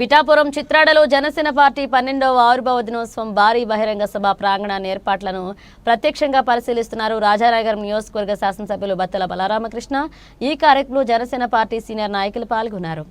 Pithapuram చిత్రాడలో Janasena party పన్నెండవ ఆవిర్భావ దినోత్సవం భారీ బహిరంగ సభ ప్రాంగణ ఏర్పాట్లను ప్రత్యక్షంగా పరిశీలిస్తున్నారు రాజానగరం నియోజకవర్గ శాసనసభ్యులు బత్తల బలరామకృష్ణ. ఈ కార్యక్రమంలో జనసేన పార్టీ సీనియర్ నాయకులు పాల్గొన్నారు.